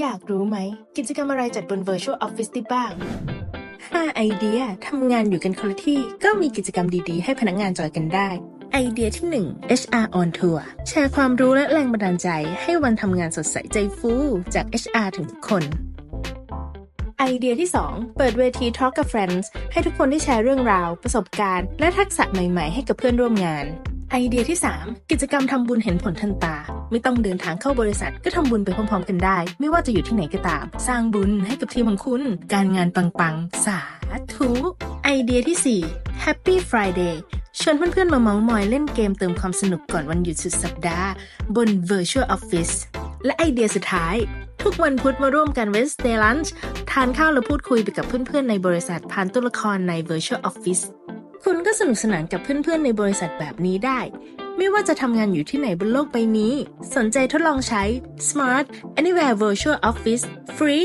อยากรู้ไหม กิจกรรมอะไรจัดบน Virtual Office ได้บ้าง 5 ไอเดียทำงานอยู่กันคนละที่ ก็มีกิจกรรมดีๆ ให้พนักงานจอยกันได้ ไอเดียที่ 1 HR on Tour แชร์ความรู้และแรงบันดาลใจ ให้วันทำงานสดใสใจฟูจาก HR ถึงทุกคนไอเดียที่ 2 เปิดเวที Talk กับ Friends ให้ทุกคนได้แชร์เรื่องราว ประสบการณ์ และทักษะใหม่ ๆ ให้กับเพื่อนร่วมงาน ไอเดียที่ 3 กิจกรรมทำบุญเห็นผลทันตา ไม่ต้องเดินทางเข้าบริษัท ก็ทำบุญไปพร้อมๆกันได้ ไม่ว่าจะอยู่ที่ไหนก็ตาม สร้างบุญให้กับทีมของคุณ การงานปังๆ สาธุไอเดียที่ 4 Happy Friday ชวนเพื่อนๆมาเมาส์มอยเล่นเกมเติมความสนุกก่อนวันหยุดสุดสัปดาห์ บน Virtual Office และไอเดียสุดท้าย ทุกวันพุธมาร่วมกัน Wednesday Lunch ทานข้าวและพูดคุยไปกับเพื่อนๆในบริษัทผ่านตัวละครใน Virtual Office คุณก็สนุกสนานกับเพื่อนๆในบริษัทแบบนี้ได้ ไม่ว่าจะทำงานอยู่ที่ไหนบนโลกใบนี้ สนใจทดลองใช้ Smart Anywhere Virtual Office ฟรี